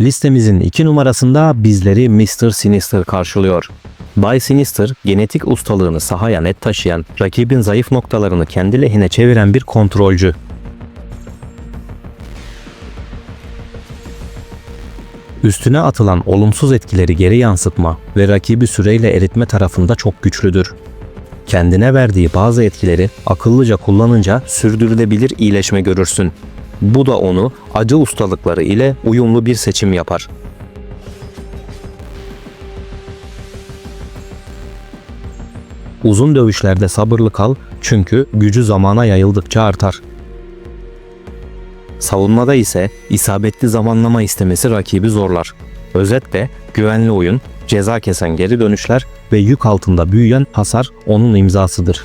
Listemizin 2 numarasında bizleri Mr. Sinister karşılıyor. Bay Sinister, genetik ustalığını sahaya net taşıyan, rakibin zayıf noktalarını kendi lehine çeviren bir kontrolcü. Üstüne atılan olumsuz etkileri geri yansıtma ve rakibi süreyle eritme tarafında çok güçlüdür. Kendine verdiği bazı etkileri akıllıca kullanınca sürdürülebilir iyileşme görürsün. Bu da onu acı ustalıkları ile uyumlu bir seçim yapar. Uzun dövüşlerde sabırlı kal çünkü gücü zamana yayıldıkça artar. Savunmada ise isabetli zamanlama istemesi rakibi zorlar. Özetle güvenli oyun, ceza kesen geri dönüşler ve yük altında büyüyen hasar onun imzasıdır.